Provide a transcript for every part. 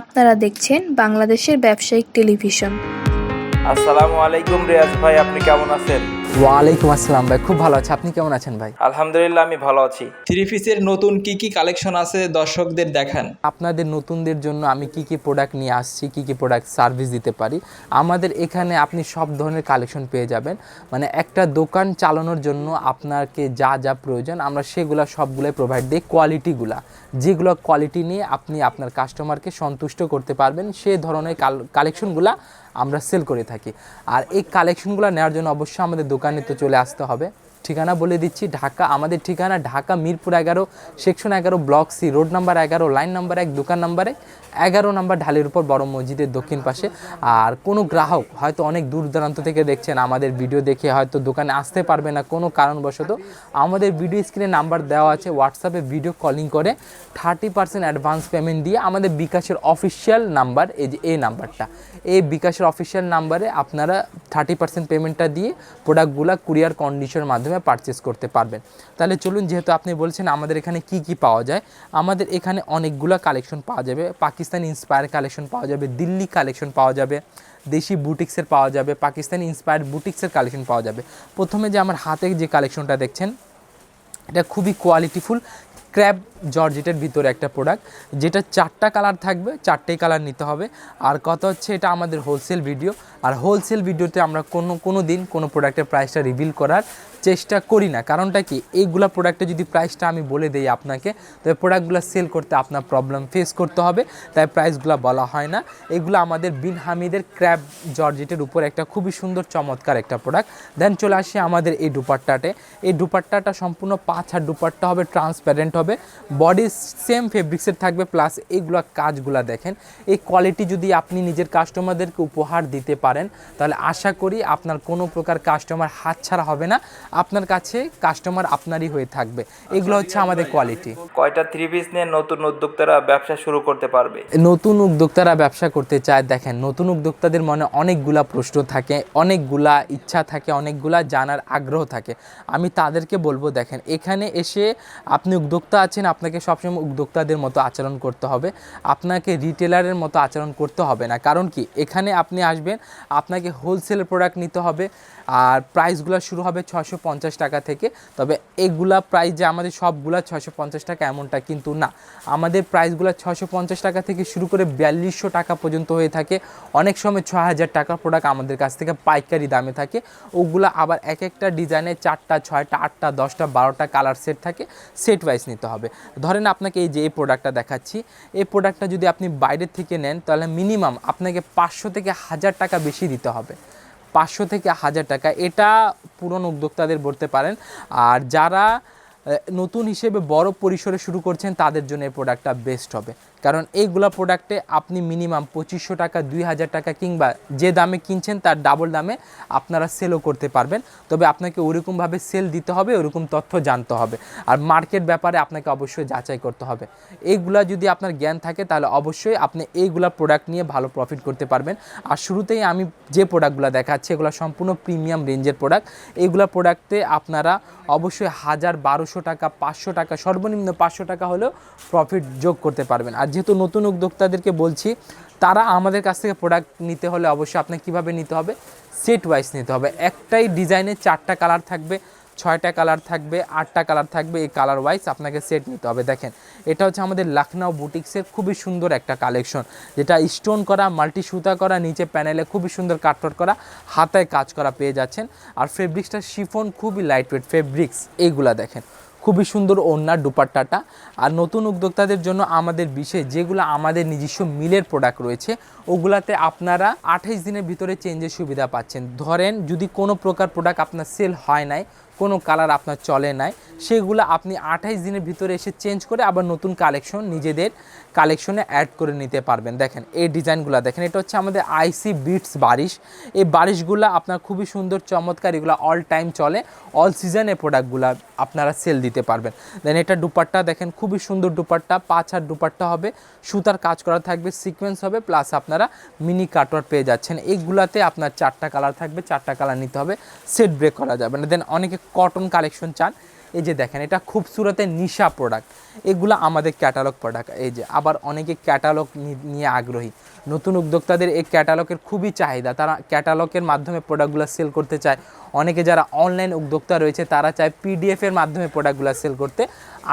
আপনারা দেখছেন বাংলাদেশের ব্যবসায়িক টেলিভিশন। আসসালামু আলাইকুম রিয়াজ ভাই আপনি কেমন আছেন? ওয়ালাইকুম আসসালাম ভাই খুব ভালো আছে। আপনি কেমন আছেন ভাই? আলহামদুলিল্লাহ আমি ভালো আছি। থ্রি পিসের নতুন কি কি কালেকশন আছে দর্শকদের দেখান? আপনাদের নতুনদের জন্য আমি কি কি প্রোডাক্ট নিয়ে আসছি কি কি প্রোডাক্ট সার্ভিস দিতে পারি? আমাদের এখানে আপনি সব ধরনের কালেকশন পেয়ে যাবেন। মানে একটা দোকান চালানোর জন্য আপনাকে যা যা প্রয়োজন আমরা সেগুলা সবগুলোই প্রোভাইড দিই কোয়ালিটিগুলা যেগুলো কোয়ালিটি নিয়ে আপনি আপনার কাস্টমারকে সন্তুষ্ট করতে পারবেন সে ধরনের কালেকশনগুলা আমরা সেল করে থাকি। আর এই কালেকশনগুলো নেওয়ার জন্য অবশ্যই আমাদের দোকানে তো চলে আসতে হবে। ঠিকানা বলে দিচ্ছি, ঢাকা, আমাদের ঠিকানা ঢাকা মিরপুর এগারো, সেকশন এগারো, ব্লক সি, রোড নাম্বার এগারো, লাইন নাম্বার এক, দোকান নাম্বারে এগারো নাম্বার ঢালের উপর বড় মসজিদের দক্ষিণ পাশে। আর কোনো গ্রাহক হয়তো অনেক দূর দূরান্ত থেকে দেখছেন আমাদের ভিডিও দেখে হয়তো দোকানে আসতে পারবে না কোনো কারণবশত। আমাদের ভিডিও স্ক্রিনে নাম্বার দেওয়া আছে হোয়াটসঅ্যাপে ভিডিও কলিং করে। থার্টি পার্সেন্ট অ্যাডভান্স পেমেন্ট দিয়ে আমাদের বিকাশের অফিসিয়াল নাম্বার, এই যে এই নাম্বারটা। এই বিকাশের অফিসিয়াল নাম্বারে আপনারা থার্টি পার্সেন্ট পেমেন্টটা দিয়ে প্রোডাক্টগুলো কুরিয়ার কন্ডিশনের মাধ্যমে পারচেস করতে পারবেন। তাহলে চলুন, যেহেতু আপনি বলছেন আমাদের এখানে কি কি পাওয়া যায়, আমাদের এখানে অনেকগুলো কালেকশন পাওয়া যাবে। পাকিস্তানি ইন্সপায়ার কালেকশন পাওয়া যাবে, দিল্লি কালেকশন পাওয়া যাবে, দেশি বুটিক্সের পাওয়া যাবে, পাকিস্তান ইন্সপায়ার বুটিক্সের কালেকশন পাওয়া যাবে। প্রথমে যে আমার হাতে যে কালেকশনটা দেখছেন, এটা খুবই কোয়ালিটিফুল ক্র্যাব জর্জেটের ভিতরে একটা প্রোডাক্ট যেটা চারটা কালার থাকবে, চারটেই কালার নিতে হবে। আর কত হচ্ছে, এটা আমাদের হোলসেল ভিডিও আর হোলসেল ভিডিওতে আমরা কোনো কোনো দিন কোনো প্রোডাক্টের প্রাইসটা রিভিল করার চেষ্টা করি না। কারণটা কি? এইগুলা প্রোডাক্টে যদি প্রাইসটা আমি বলে দিই আপনাকে তবে প্রোডাক্টগুলো সেল করতে আপনার প্রবলেম ফেস করতে হবে। তাই প্রাইসগুলো বলা হয় না। এগুলো আমাদের বিন হামিদের ক্র্যাব জর্জেটের উপর একটা খুবই সুন্দর, চমৎকার একটা প্রোডাক্ট দেন চলে আসি আমাদের এই দুপাট্টাতে। এই দুপাট্টাটা সম্পূর্ণ পাঁচ হাত দুপাট্টা হবে ট্রান্সপ্যারেন্ট হবে। বডি সেম ফেব্রিক্সের থাকবে প্লাস এইগুলো কাজগুলো দেখেন। এই কোয়ালিটি যদি আপনি নিজের কাস্টমারদেরকে উপহার দিতে পারেন তাহলে আশা করি আপনার কোনো প্রকার কাস্টমার হাতছাড়া হবে না। আপনার কাছে কাস্টমার আপনারই হয়ে থাকবে। এগুলো হচ্ছে আমাদের কোয়ালিটি কয়টা থ্রি পিস নিয়ে নতুন উদ্যোক্তারা ব্যবসা শুরু করতে পারবে? নতুন উদ্যোক্তারা ব্যবসা করতে চায় দেখেন নতুন উদ্যোক্তাদের মনে অনেকগুলা প্রশ্ন থাকে অনেকগুলা ইচ্ছা থাকে অনেকগুলা জানার আগ্রহ থাকে। আমি তাদেরকে বলব দেখেন এখানে এসে আপনি উদ্যোক্তা আছেন আপনাকে সবসময় উদ্যোক্তাদের মতো আচরণ করতে হবে। আপনাকে রিটেলারের মতো আচরণ করতে হবে না। কারণ কি? এখানে আপনি আসবেন, আপনাকে হোলসেল প্রোডাক্ট নিতে হবে, আর প্রাইসগুলো শুরু হবে ছশো পঞ্চাশ টাকা থেকে। তবে এগুলা প্রাইস যে আমাদের সবগুলা ছশো পঞ্চাশ টাকা এমনটা কিন্তু না। আমাদের প্রাইসগুলো ছশো পঞ্চাশ টাকা থেকে শুরু করে বিয়াল্লিশশো টাকা পর্যন্ত হয়ে থাকে। অনেক সময় ছ হাজার টাকার প্রোডাক্ট আমাদের কাছ থেকে পাইকারি দামে থাকে। ওগুলো আবার এক একটা ডিজাইনে চারটা, ছয়টা, আটটা, দশটা, বারোটা কালার সেট থাকে। সেট ওয়াইজ নিতে হবে। ধরেন আপনাকে এই যে এই প্রোডাক্টটা দেখাচ্ছি, এই প্রোডাক্টটা যদি আপনি বাইরের থেকে নেন, তাহলে মিনিমাম আপনাকে পাঁচশো থেকে হাজার টাকা বেশি দিতে হবে। পাঁচশো থেকে হাজার টাকা, এটা পুরনো উদ্যোক্তাদের বলতে পারেন। আর যারা নতুন হিসেবে বড় পরিসরে শুরু করছেন, তাদের জন্য এই প্রোডাক্টটা বেস্ট হবে। কারণ এইগুলা প্রোডাক্টে আপনি মিনিমাম পঁচিশশো টাকা, দুই হাজার টাকা কিংবা যে দামে কিনছেন তার ডাবল দামে আপনারা সেলও করতে পারবেন। তবে আপনাকে ওরকমভাবে সেল দিতে হবে, ওরকম তথ্য জানতে হবে। আর মার্কেট ব্যাপারে আপনাকে অবশ্যই যাচাই করতে হবে। এইগুলা যদি আপনার জ্ঞান থাকে, তাহলে অবশ্যই আপনি এইগুলা প্রোডাক্ট নিয়ে ভালো প্রফিট করতে পারবেন। আর শুরুতেই আমি যে প্রোডাক্টগুলো দেখাচ্ছি, এগুলো সম্পূর্ণ প্রিমিয়াম রেঞ্জের প্রোডাক্ট এইগুলা প্রোডাক্টে আপনারা অবশ্যই হাজার বারোশো টাকা, পাঁচশো টাকা, সর্বনিম্ন পাঁচশো টাকা হলেও প্রফিট যোগ করতে পারবেন। আর যেহেতু নতুন উদ্যোক্তাদেরকে বলছি, তারা আমাদের কাছ থেকে প্রোডাক্ট নিতে হলে অবশ্যই আপনাকে কীভাবে নিতে হবে? সেট ওয়াইজ নিতে হবে। একটাই ডিজাইনে চারটা কালার থাকবে, ছয়টা কালার থাকবে, আটটা কালার থাকবে, এই কালার ওয়াইজ আপনাকে সেট নিতে হবে। দেখেন, এটা হচ্ছে আমাদের লখনৌ বুটিক্সের খুবই সুন্দর একটা কালেকশন যেটা স্টোন করা মাল্টি সুতা করা, নিচে প্যানেলে খুবই সুন্দর কাটট করা, হাতায় কাজ করা পেয়ে যাচ্ছেন। আর ফেব্রিক্সটা শিফন খুবই লাইট ওয়েট ফেব্রিক্স এইগুলা দেখেন। খুবই সুন্দর ওনার দুপাট্টাটা। আর নতুন উদ্যোক্তাদের জন্য আমাদের বিশেষ যেগুলো আমাদের নিজস্ব মিলের প্রোডাক্ট রয়েছে, ওগুলাতে আপনারা আঠাইশ দিনের ভিতরে চেঞ্জের সুবিধা পাচ্ছেন। ধরেন যদি কোনো প্রকার প্রোডাক্ট আপনার সেল হয় নাই, কোনো কালার আপনার চলে নাই সেগুলো আপনি আঠাইশ দিনের ভিতরে এসে চেঞ্জ করে আবার নতুন কালেকশন নিজেদের কালেকশনে অ্যাড করে নিতে পারবেন। দেখেন, এই ডিজাইনগুলো দেখেন, এটা হচ্ছে আমাদের আইসি বিটস বারিশ। এই বারিশগুলো আপনার খুবই সুন্দর, চমৎকার, এগুলো অল টাইম চলে। অল সিজনে প্রোডাক্টগুলো আপনারা সেল দিতে পারবেন। দেন এটা দুপাট্টা দেখেন, খুবই সুন্দর দুপাট্টা, পাঁচ হাত দুপাট্টা হবে। সুতার কাজ করা থাকবে সিকোয়েন্স হবে প্লাস আপনারা মিনি কাটওয়ার পেয়ে যাচ্ছেন। এইগুলাতে আপনার চারটা কালার থাকবে, চারটা কালার নিতে হবে। সেট ব্রেক করা যাবে না। দেন অনেকে কটন কালেকশন চান এই যে দেখেন, এটা খুবসুরতের নিশা প্রোডাক্ট এগুলো আমাদের ক্যাটালগ প্রোডাক্ট এই যে, আবার অনেকে ক্যাটালগ নিয়ে আগ্রহী। নতুন উদ্যোক্তাদের এই ক্যাটালগের খুবই চাহিদা। তারা ক্যাটালগের মাধ্যমে প্রোডাক্টগুলো সেল করতে চায়। অনেকে যারা অনলাইন উদ্যোক্তা রয়েছে, তারা চায় পিডিএফের মাধ্যমে প্রোডাক্টগুলো সেল করতে।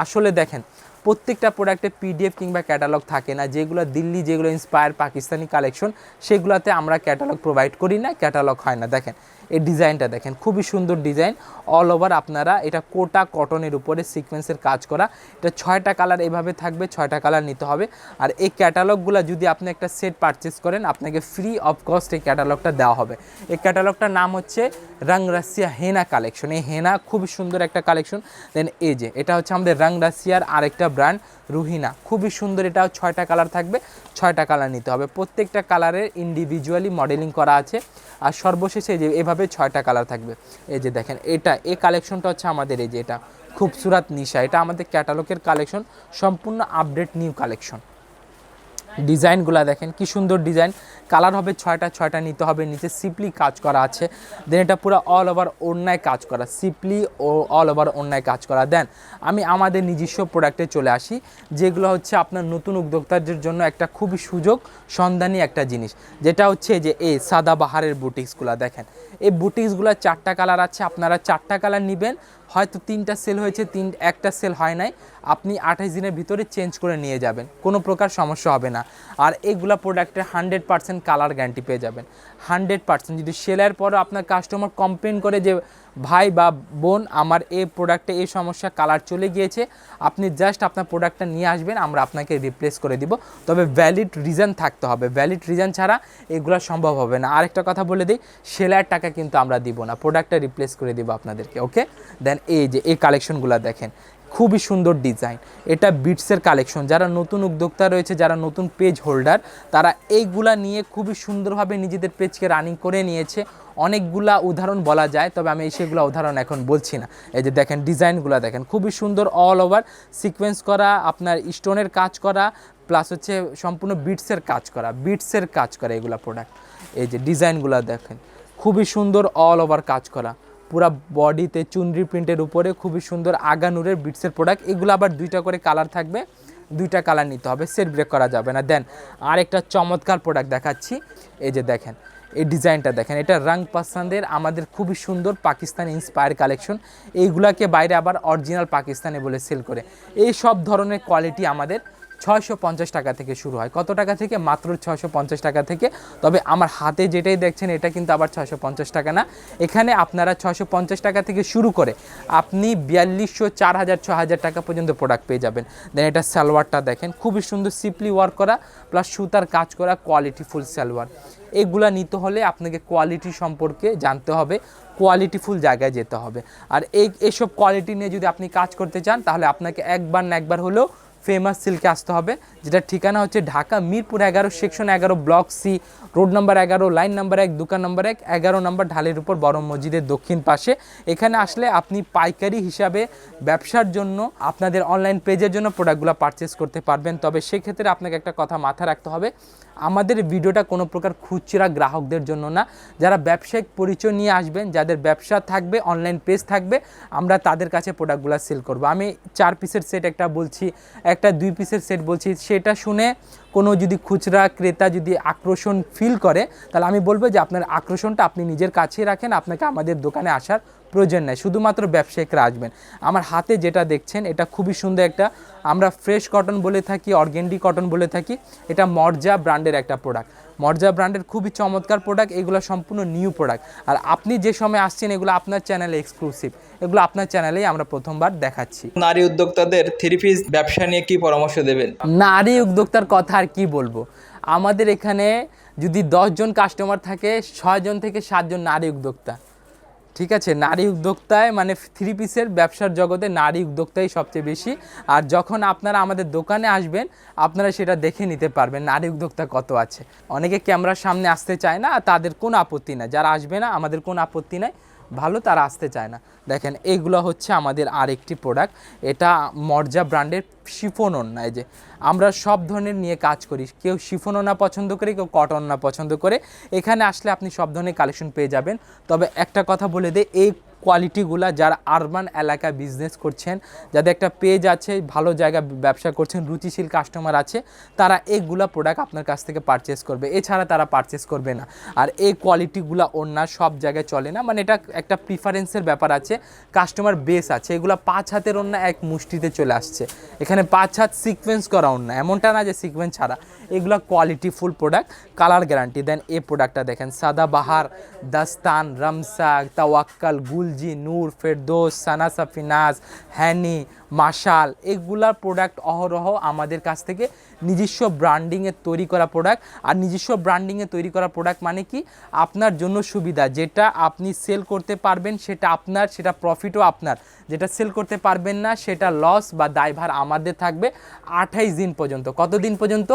আসলে দেখেন, প্রত্যেকটা প্রোডাক্টে পিডিএফ কিংবা ক্যাটালগ থাকে না। যেগুলো দিল্লি, যেগুলো ইন্সপায়ার পাকিস্তানি কালেকশন সেগুলোতে আমরা ক্যাটালগ প্রোভাইড করি না ক্যাটালগ হয় না। দেখেন এই ডিজাইনটা দেখেন, খুবই সুন্দর ডিজাইন। অল ওভার আপনারা এটা কোটা কটনের উপরে সিকোয়েন্সের কাজ করা। এটা ছয়টা কালার এভাবে থাকবে, ছয়টা কালার নিতে হবে। আর এই ক্যাটালগুলো যদি আপনি একটা সেট পারচেস করেন, আপনাকে ফ্রি অফ কস্ট এই ক্যাটালগটা দেওয়া হবে। এই ক্যাটালগটার নাম হচ্ছে রং রাশিয়া হেনা কালেকশন এই হেনা খুবই সুন্দর একটা কালেকশন দেন এই যে, এটা হচ্ছে আমাদের রং রাশিয়ার আরেকটা ব্র্যান্ড রুহিনা খুবই সুন্দর, এটাও ছয়টা কালার থাকবে। ছয়টা কালার নিতে হবে। প্রত্যেকটা কালারের ইন্ডিভিজুয়ালি মডেলিং করা আছে। আর সর্বশেষে যে এভাবে ছয়টা কালার থাকবে। এই যে দেখেন, এটা, এই কালেকশনটা হচ্ছে আমাদের এই যে এটা। খুবসুরাত নিশা। এটা আমাদের ক্যাটালগের কালেকশন সম্পূর্ণ আপডেট নিউ কালেকশন ডিজাইনগুলো দেখেন, কি সুন্দর ডিজাইন। কালার হবে ছয়টা ছয়টা নিতে হবে, নিচে সিপলি কাজ করা আছে। দেন এটা পুরো অল ওভার অন্যায় কাজ করা, সিপলি ও অল ওভার অন্যায় কাজ করা। দেন আমি আমাদের নিজস্ব প্রোডাক্টে চলে আসি, যেগুলো হচ্ছে আপনার নতুন উদ্যোক্তাদের জন্য একটা খুবই সুযোগ, সন্ধানী একটা জিনিস। যেটা হচ্ছে যে এই সাদা বাহারের বুটিক্সগুলো দেখেন। এই বুটিক্সগুলো চারটা কালার আছে, আপনারা চারটা কালার নেবেন হয়তো তিনটা সেল হয়েছে, তিন, একটা সেল হয় নাই। আপনি আঠাশ দিনের ভিতরে চেঞ্জ করে নিয়ে যাবেন। কোনো প্রকার সমস্যা হবে না। আর এইগুলা প্রোডাক্টের হান্ড্রেড পার্সেন্ট কালার গ্যারান্টি পেয়ে যাবেন। হান্ড্রেড পার্সেন্ট যদি সেলের পরও আপনার কাস্টমার কমপ্লেন করে যে ভাই বা বোন, আমার এই প্রোডাক্টে এই সমস্যা কালার চলে গিয়েছে। আপনি জাস্ট আপনার প্রোডাক্টটা নিয়ে আসবেন, আমরা আপনাকে রিপ্লেস করে দিব। তবে ভ্যালিড রিজন থাকতে হবে। ভ্যালিড রিজন ছাড়া এগুলো সম্ভব হবে না। আরেকটা কথা বলে দিই, সেলাইয়ের টাকা কিন্তু আমরা দিব না। প্রোডাক্টটা রিপ্লেস করে দিব আপনাদেরকে ওকে দেন এই যে, এই কালেকশনগুলো দেখেন, খুবই সুন্দর ডিজাইন এটা বিটসের কালেকশন যারা নতুন উদ্যোক্তা রয়েছে, যারা নতুন পেজ হোল্ডার তারা এইগুলা নিয়ে খুবই সুন্দরভাবে নিজেদের পেজকে রানিং করে নিয়েছে। অনেকগুলা উদাহরণ বলা যায়, তবে আমি সেগুলো উদাহরণ এখন বলছি না। এই যে দেখেন, ডিজাইনগুলো দেখেন, খুবই সুন্দর অল ওভার সিকোয়েন্স করা, আপনার স্টোনের কাজ করা প্লাস হচ্ছে সম্পূর্ণ বিটসের কাজ করা বিটসের কাজ করা এগুলো প্রোডাক্ট এই যে ডিজাইনগুলো দেখেন, খুবই সুন্দর অল ওভার কাজ করা। পুরা বডিতে চুনরি প্রিন্টের উপরে খুবই সুন্দর আগানুরের বিটসের প্রোডাক্ট এগুলো আবার দুইটা করে কালার থাকবে, দুইটা কালার নিতে হবে, সেট ব্রেক করা যাবে না। দেন আর একটা চমৎকার প্রোডাক্ট দেখাচ্ছি। এই যে দেখেন এই ডিজাইনটা দেখেন, এটা রং পাসান্দের আমাদের খুবই সুন্দর পাকিস্তান ইন্সপায়ার কালেকশন এইগুলাকে বাইরে আবার অরিজিনাল পাকিস্তানে বলে সেল করে। এই সব ধরনের কোয়ালিটি আমাদের ছয়শো পঞ্চাশ টাকা থেকে শুরু হয়। কত টাকা থেকে? মাত্র ছয়শো পঞ্চাশ টাকা থেকে। তবে আমার হাতে যেটাই দেখছেন, এটা কিন্তু আবার ছয়শো পঞ্চাশ টাকা না। এখানে আপনারা ছয়শো পঞ্চাশ টাকা থেকে শুরু করে আপনি বিয়াল্লিশশো চার হাজার ছ হাজার টাকা পর্যন্ত প্রোডাক্ট পেয়ে যাবেন। দেন এটা সালোয়ারটা দেখেন, খুবই সুন্দর সিপলি ওয়ার্ক করা প্লাস সুতার কাজ করা কোয়ালিটি ফুল সালোয়ার। এগুলা নিতে হলে আপনাকে কোয়ালিটি সম্পর্কে জানতে হবে কোয়ালিটিফুল জায়গায় যেতে হবে। আর এই, এসব কোয়ালিটি নিয়ে যদি আপনি কাজ করতে চান, তাহলে আপনাকে একবার না একবার হলেও ফেমাস সিল্কে আসতে হবে, যেটা ঠিকানা হচ্ছে ঢাকা মিরপুর এগারো সেকশন এগারো ব্লক সি রোড নাম্বার এগারো লাইন নাম্বার এক, দোকান নাম্বার এক, এগারো নাম্বার ঢালের উপর বড় মসজিদের দক্ষিণ পাশে। এখানে আসলে আপনি পাইকারি হিসাবে ব্যবসার জন্য, আপনাদের অনলাইন পেজের জন্য প্রোডাক্টগুলো পারচেস করতে পারবেন। তবে সেক্ষেত্রে আপনাকে একটা কথা মাথায় রাখতে হবে আমাদের ভিডিওটা কোনো প্রকার খুচরা গ্রাহকদের জন্য না। যারা ব্যবসায়িক পরিচয় নিয়ে আসবেন, যাদের ব্যবসা থাকবে অনলাইন পেজ থাকবে, আমরা তাদের কাছে প্রোডাক্টগুলো সেল করব। আমি চার পিসের সেট একটা বলছি, একটা দুই পিসের সেট বলছি, সেটা শুনে কোনো যদি খুচরা ক্রেতা যদি আকর্ষণ ফিল করে, তাহলে আমি বলব যে আপনার আকর্ষণটা আপনি নিজের কাছেই রাখেন, আপনাকে আমাদের দোকানে আসার প্রয়োজন নেই শুধুমাত্র ব্যবসায়িকরা আসবেন। আমার হাতে যেটা দেখছেন এটা খুবই সুন্দর একটা আমরা ফ্রেশ কটন বলে থাকি অর্গেন্ডি কটন বলে থাকি এটা মর্জা ব্র্যান্ডের একটা প্রোডাক্ট মর্জা ব্র্যান্ডের খুবই চমৎকার প্রোডাক্ট এগুলো সম্পূর্ণ নিউ প্রোডাক্ট আর আপনি যে সময় আসছেন এগুলো আপনার চ্যানেলে এক্সক্লুসিভ এগুলো আপনার চ্যানেলেই আমরা প্রথমবার দেখাচ্ছি। নারী উদ্যোক্তাদের থ্রি পিস ব্যবসা নিয়ে কি পরামর্শ দেবেন? নারী উদ্যোক্তার কথা আর কি বলব? আমাদের এখানে যদি জন কাস্টমার থাকে ছয়জন থেকে সাতজন নারী উদ্যোক্তা। ঠিক আছে? নারী উদ্যোক্তায় মানে থ্রি পিসের ব্যবসার জগতে নারী উদ্যোক্তাই সবচেয়ে বেশি। আর যখন আপনারা আমাদের দোকানে আসবেন, আপনারা সেটা দেখে নিতে পারবেন নারী উদ্যোক্তা কত আছে। অনেকে ক্যামেরার সামনে আসতে চায় না তাদের কোনো আপত্তি না যারা আসবে না, আমাদের কোনো আপত্তি নাই। ভালো তারা আসতে চায় না। দেখেন, এগুলো হচ্ছে আমাদের আরেকটি প্রোডাক্ট এটা মর্জা ব্র্যান্ডের শিফন ওন্না যে আমরা সব ধরনের নিয়ে কাজ করি। কেউ শিফন না পছন্দ করে, কেউ কটন না পছন্দ করে। এখানে আসলে আপনি সব ধরনের কালেকশন পেয়ে যাবেন। তবে একটা কথা বলে দে এই কোয়ালিটিগুলা যারা আরবান এলাকায় বিজনেস করছেন, যাদের একটা পেজ আছে, ভালো জায়গা ব্যবসা করছেন, রুচিশীল কাস্টমার আছে, তারা এইগুলা প্রোডাক্ট আপনার কাছ থেকে পারচেস করবে। এছাড়া তারা পারচেস করবে না। আর এই কোয়ালিটিগুলা অন্য সব জায়গায় চলে না। মানে এটা একটা প্রিফারেন্সের ব্যাপার আছে কাস্টমার বেস আছে। এগুলো পাঁচ হাতের অন্য এক মুষ্টিতে চলে আসছে। এখানে পাঁচ হাত সিকোয়েন্স করা অন্য এমনটা না যে সিকোয়েন্স ছাড়া। এগুলো quality full product colour guarantee দেন এই প্রোডাক্টটা দেখেন, সাদা বাহার, দাস্তান রমসাক তাওয়াক্কাল গুলজি নূর, ফেরদোস সানা সাফিনাজ হ্যানি, মাশাল, এগুলার প্রোডাক্ট অহরহ আমাদের কাছ থেকে নিজস্ব ব্র্যান্ডিংয়ে তৈরি করা প্রোডাক্ট আর নিজস্ব ব্র্যান্ডিংয়ে তৈরি করা প্রোডাক্ট মানে কি? আপনার জন্য সুবিধা, যেটা আপনি সেল করতে পারবেন সেটা আপনার, সেটা প্রফিটও আপনার। যেটা সেল করতে পারবেন না, সেটা লস বা দায়ভার আমাদের থাকবে আঠাইশ দিন পর্যন্ত। কত দিন পর্যন্ত?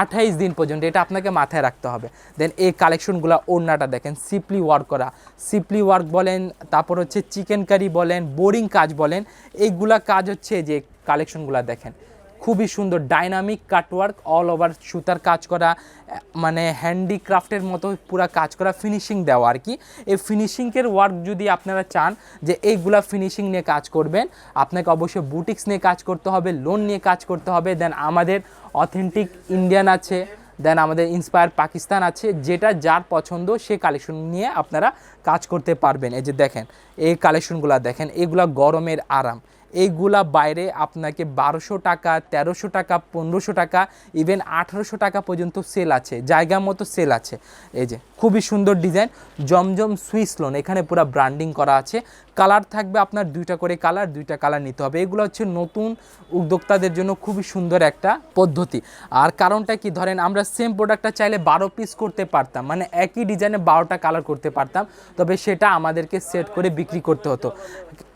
আঠাইশ দিন পর্যন্ত এটা আপনাকে মাথায় রাখতে হবে। দেন এই কালেকশনগুলো ওড়নাটা দেখেন সিপলি ওয়ার্ক করা। সিপলি ওয়ার্ক বলেন, তারপর হচ্ছে চিকেন কারি বলেন বোরিং কাজ বলেন, এইগুলা কাজ হচ্ছে যে কালেকশনগুলো দেখেন। খুবই সুন্দর ডাইনামিক কাটওয়ার্ক অল ওভার সুতার কাজ করা মানে হ্যান্ডিক্রাফটের মতো পুরো কাজ করা ফিনিশিং দেওয়া আর কি। এই ফিনিশিংয়ের ওয়ার্ক যদি আপনারা চান যে এইগুলা ফিনিশিং নিয়ে কাজ করবেন, আপনাকে অবশ্যই বুটিক্স নিয়ে কাজ করতে হবে লোন নিয়ে কাজ করতে হবে দেন আমাদের অথেন্টিক ইন্ডিয়ান আছে দেন আমাদের ইন্সপায়ার পাকিস্তান আছে, যেটা যার পছন্দ সে কালেকশন নিয়ে আপনারা কাজ করতে পারবেন। এই যে দেখেন, এই কালেকশনগুলো দেখেন, এগুলা গরমের আরাম। এইগুলা বাইরে আপনাকে বারোশো টাকা, তেরোশো টাকা, পনেরোশো টাকা ইভেন আঠারোশো টাকা পর্যন্ত সেল আছে জায়গা মতো সেল আছে। এই যে, খুবই সুন্দর ডিজাইন জমজম সুইস লোন এখানে পুরো ব্র্যান্ডিং করা আছে। কালার থাকবে আপনার দুইটা করে কালার দুইটা কালার নিতে হবে। এগুলো হচ্ছে নতুন উদ্যোক্তাদের জন্য খুবই সুন্দর একটা পদ্ধতি। আর কারণটা কি? ধরেন আমরা সেম প্রোডাক্টটা চাইলে বারো পিস করতে পারতাম মানে একই ডিজাইনে বারোটা কালার করতে পারতাম, তবে সেটা আমাদেরকে সেট করে বিক্রি করতে হতো।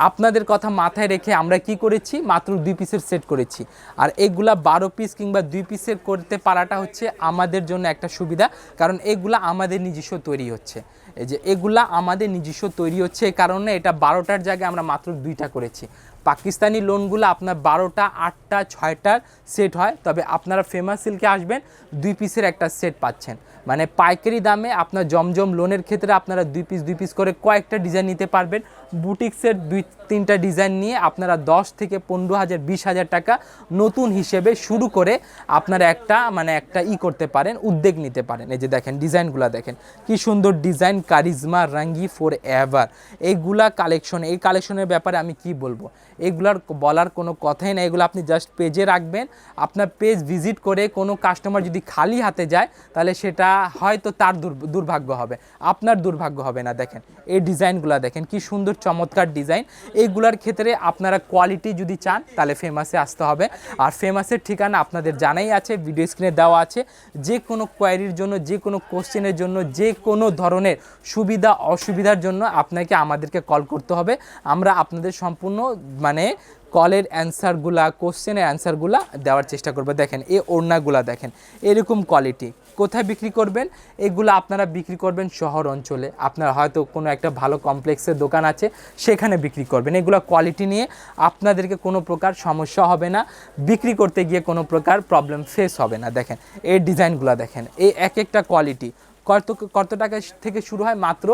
আপনাদের কথা মাথায় রেখে আমরা কি করেছি? মাত্র দুই পিসের সেট করেছি। আর এগুলা বারো পিস কিংবা দুই পিসের করতে পারাটা হচ্ছে আমাদের জন্য একটা সুবিধা, কারণ এগুলা আমাদের নিজস্ব তৈরি হচ্ছে। এই যে এগুলা আমাদের নিজস্ব তৈরি হচ্ছে এই কারণে এটা বারোটার জায়গায় আমরা মাত্র দুইটা করেছি। পাকিস্তানি লোনগুলো আপনার বারোটা, আটটা, ছয়টার সেট হয়, তবে আপনারা ফেমাস সিল্কে আসবেন, দুই পিসের একটা সেট পাচ্ছেন। মানে পাইকারি দামে আপনার জমজম লোনের ক্ষেত্রে আপনারা দুই পিস দুই পিস করে কয়েকটা ডিজাইন নিতে পারবেন। বুটিক্সের দুই, তিনটা ডিজাইন নিয়ে আপনারা দশ থেকে পনেরো হাজার, বিশ হাজার টাকা নতুন হিসেবে শুরু করে আপনারা একটা মানে একটা ই করতে পারেন, উদ্যোগ নিতে পারেন। এই যে দেখেন, ডিজাইনগুলো দেখেন, কি সুন্দর design, charisma, Rangi forever এইগুলা কালেকশন এই কালেকশনের ব্যাপারে আমি কি বলব? এগুলার বলার কোনো কথাই না এগুলো আপনি জাস্ট পেজে রাখবেন। আপনার পেজ ভিজিট করে কোনো কাস্টমার যদি খালি হাতে যায়, তাহলে সেটা হয়তো তার দুর্ভাগ্য হবে। আপনার দুর্ভাগ্য হবে না, দেখেন। এই ডিজাইনগুলো দেখেন, কি সুন্দর চমৎকার ডিজাইন। এইগুলার ক্ষেত্রে আপনারা কোয়ালিটি যদি চান, তাহলে ফেমাসে আসতে হবে। আর ফেমাসের ঠিকানা আপনাদের জানাই আছে ভিডিও স্ক্রিনে দেওয়া আছে। যে কোনো কোয়ারির জন্য, যে কোনো কোশ্চেনের জন্য, যে কোনো ধরনের সুবিধা, অসুবিধার জন্য আপনাকে আমাদেরকে কল করতে হবে। আমরা আপনাদের সম্পূর্ণ মানে কলের অ্যান্সারগুলা কোশ্চেনের অ্যান্সারগুলা দেওয়ার চেষ্টা করব। দেখেন, এই ওড়নাগুলা দেখেন, এরকম কোয়ালিটি কোথায় বিক্রি করবেন? এগুলো আপনারা বিক্রি করবেন শহর অঞ্চলে। আপনার হয়তো কোনো একটা ভালো কমপ্লেক্সের দোকান আছে, সেখানে বিক্রি করবেন। এগুলো কোয়ালিটি নিয়ে আপনাদেরকে কোনো প্রকার সমস্যা হবে না। বিক্রি করতে গিয়ে কোনো প্রকার প্রবলেম ফেস হবে না। দেখেন, এই ডিজাইনগুলো দেখেন, এই এক একটা কোয়ালিটি কত কত টাকা থেকে শুরু হয়? মাত্র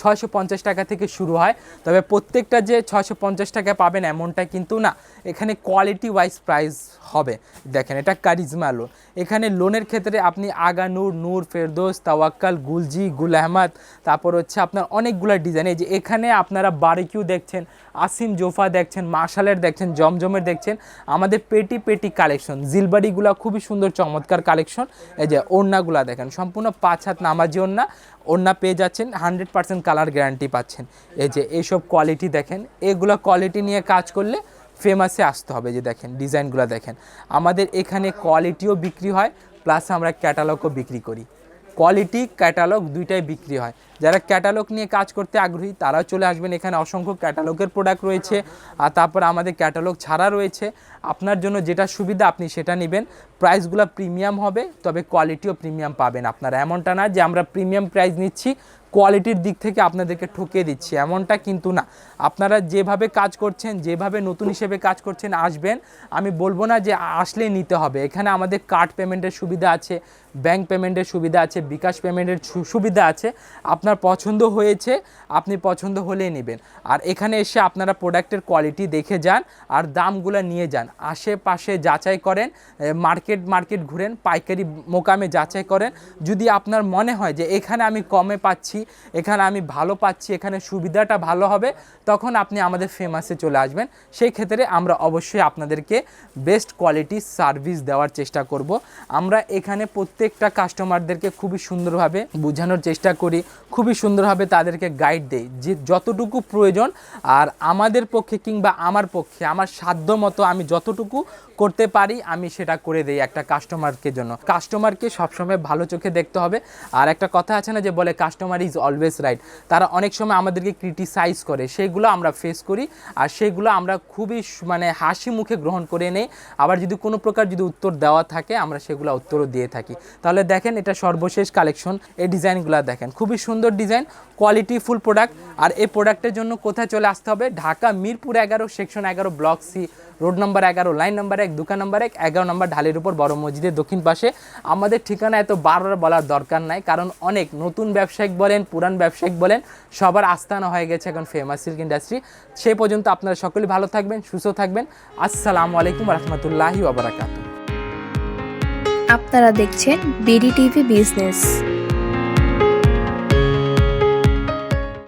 ছয়শো পঞ্চাশ টাকা থেকে শুরু হয়। তবে প্রত্যেকটা যে ছয়শো পঞ্চাশ টাকা পাবেন এমনটা কিন্তু না। এখানে কোয়ালিটি ওয়াইজ প্রাইস হবে। দেখেন, এটা কারিজমা লোন এখানে লোনের ক্ষেত্রে আপনি আগা নূর নূর ফেরদোস, তাওয়াক্কাল, গুলজি, গুল আহমদ, তারপর হচ্ছে আপনার অনেকগুলো ডিজাইন এই যে এখানে আপনারা বারিকিউ দেখছেন, আসিম জোফা দেখছেন, মার্শালের দেখছেন, জমজমের দেখছেন। আমাদের পেটি পেটি কালেকশন জিলবাড়িগুলো খুবই সুন্দর, চমৎকার কালেকশন এই যে ওড়নাগুলা দেখেন, সম্পূর্ণ পাঁচ হাত নামাজি ওড়না। ওড়না পেয়ে যাচ্ছেন হান্ড্রেড পার্সেন্ট কালার গ্যারান্টি পাচ্ছেন। এই যে এইসব কোয়ালিটি দেখেন, এগুলো কোয়ালিটি নিয়ে কাজ করলে ফেমাসে আসতে হবে যে দেখেন, ডিজাইনগুলো দেখেন। আমাদের এখানে কোয়ালিটিও বিক্রি হয় প্লাস আমরা ক্যাটালগও বিক্রি করি। কোয়ালিটি ক্যাটালগ দুইটাই বিক্রি হয়। যারা ক্যাটালগ নিয়ে কাজ করতে আগ্রহী, তারাও চলে আসবেন। এখানে অসংখ্য ক্যাটালগের প্রোডাক্ট রয়েছে, আর তারপর আমাদের ক্যাটালগ ছাড়া রয়েছে। আপনার জন্য যেটা সুবিধা, আপনি সেটা নেবেন। প্রাইসগুলো প্রিমিয়াম হবে, তবে কোয়ালিটিও প্রিমিয়াম পাবেন আপনারা। এমনটা না যে আমরা প্রিমিয়াম প্রাইস নিচ্ছি কোয়ালিটির দিক থেকে আপনাদেরকে ঠকিয়ে দিচ্ছি। এমনটা কিন্তু না। আপনারা যেভাবে কাজ করছেন, যেভাবে নতুন হিসেবে কাজ করছেন, আসবেন। আমি বলব না যে আসলেই নিতে হবে। এখানে আমাদের কার্ড পেমেন্টের সুবিধা আছে ব্যাংক পেমেন্টের সুবিধা আছে, বিকাশ পেমেন্টের সুবিধা আছে। আপনার আপনার পছন্দ হয়েছে, আপনি পছন্দ হলেই নেবেন। আর এখানে এসে আপনারা প্রোডাক্টের কোয়ালিটি দেখে যান আর দামগুলো নিয়ে যান। আশেপাশে যাচাই করেন মার্কেট মার্কেট ঘুরেন, পাইকারি মোকামে যাচাই করেন। যদি আপনার মনে হয় যে এখানে আমি কমে পাচ্ছি, এখানে আমি ভালো পাচ্ছি, এখানে সুবিধাটা ভালো হবে, তখন আপনি আমাদের ফেমাসে চলে আসবেন। সেই ক্ষেত্রে আমরা অবশ্যই আপনাদেরকে বেস্ট কোয়ালিটি সার্ভিস দেওয়ার চেষ্টা করব। আমরা এখানে প্রত্যেকটা কাস্টমারদেরকে খুবই সুন্দরভাবে বোঝানোর চেষ্টা করি খুবই সুন্দরভাবে তাদেরকে গাইড দেই যে যতটুকু প্রয়োজন আর আমাদের পক্ষে কিংবা আমার পক্ষে, আমার সাধ্য মতো আমি যতটুকু করতে পারি, আমি সেটা করে দেই একটা কাস্টমারকে জন্য। কাস্টমারকে সবসময় ভালো চোখে দেখতে হবে। আর একটা কথা আছে না যে বলে কাস্টমার ইজ অলওয়েজ রাইট তারা অনেক সময় আমাদেরকে ক্রিটিসাইজ করে। সেগুলো আমরা ফেস করি আর সেগুলো আমরা খুবই মানে হাসি মুখে গ্রহণ করে নেই। আবার যদি কোনো প্রকার যদি উত্তর দেওয়া থাকে, আমরা সেগুলো উত্তরও দিয়ে থাকি। তাহলে দেখেন এটা সর্বশেষ কালেকশন এই ডিজাইনগুলো দেখেন। খুবই সুন্দর ডিজাইন কোয়ালিটি ফুল প্রোডাক্ট আর এই প্রোডাক্টের জন্য কোথায় চলে আসতে হবে? ঢাকা মিরপুর এগারো সেকশন এগারো ব্লক সি রোড নাম্বার এগারো লাইন নাম্বার এক, দোকান নাম্বার এক, এগারো নাম্বার ঢালের উপর বড় মসজিদের দক্ষিণ পাশে। আমাদের ঠিকানা এত বারবার বলার দরকার নাই, কারণ অনেক নতুন ব্যবসায়িক বলেন, পুরান ব্যবসায়িক বলেন, সবার আস্থানা হয়ে গেছে এখন ফেমাস সিল্ক ইন্ডাস্ট্রি সেই পর্যন্ত আপনারা সকলে ভালো থাকবেন, সুস্থ থাকবেন। আসসালামু আলাইকুম রহমতুল্লাহি আপনারা দেখছেন বিডি টিভি বিজনেস।